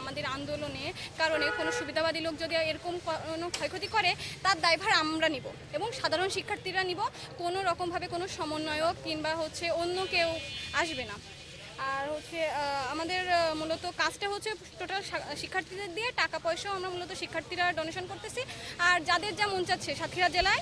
আমাদের আন্দোলনের কারণে কোনো সুবিধাবাদী লোক যদি এরকম কোনো ক্ষয়ক্ষতি করে, তার দায়ভার আমরা নিব এবং সাধারণ শিক্ষার্থীরা নিব। কোনো রকমভাবে কোনো সমন্বয়ক কিংবা হচ্ছে অন্য কেউ আসবে না। আর হচ্ছে আমাদের মূলত কাজটা হচ্ছে টোটাল শিক্ষার্থীদের দিয়ে টাকা পয়সাও আমরা মূলত শিক্ষার্থীরা ডোনেশন করতেছি। আর যাদের যা মন চাচ্ছে, সাতক্ষীরা জেলায়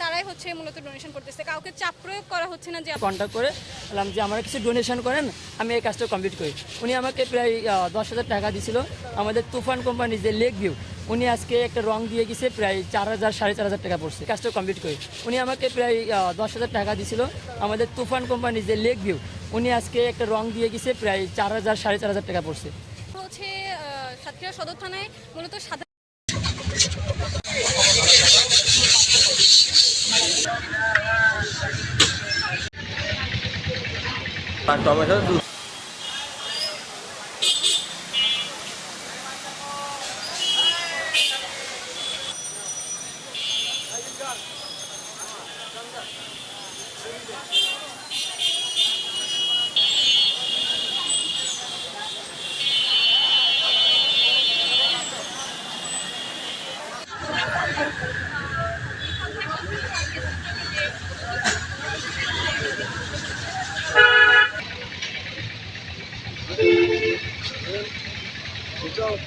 তারাই হচ্ছে মূলত ডোনেশন করতেছে। কাউকে চাপ প্রয়োগ করা হচ্ছে না যে কন্ট্যাক্ট করে বললাম যে, আমার কিছু ডোনেশন করেন, আমি এই কাজটা কমপ্লিট করি। উনি আমাকে প্রায় দশ হাজার টাকা দিছিল। আমাদের তুফান কোম্পানি যে লেক ভিউ উনি আজকে একটা রং দিয়ে গেছে, প্রায় চার হাজার, সাড়ে চার হাজার টাকা পড়ছে। কাজটা কমপ্লিট করি। উনি আমাকে প্রায় দশ হাজার টাকা দিছিল। আমাদের তুফান কোম্পানি যে লেক ভিউ উনি আজকে একটা রং দিয়ে গেছে, প্রায় চার হাজার, সাড়ে চার হাজার টাকা পড়ছে। সাতক্ষীরা সদর থানায় মূলত আর টমেটো Let's go.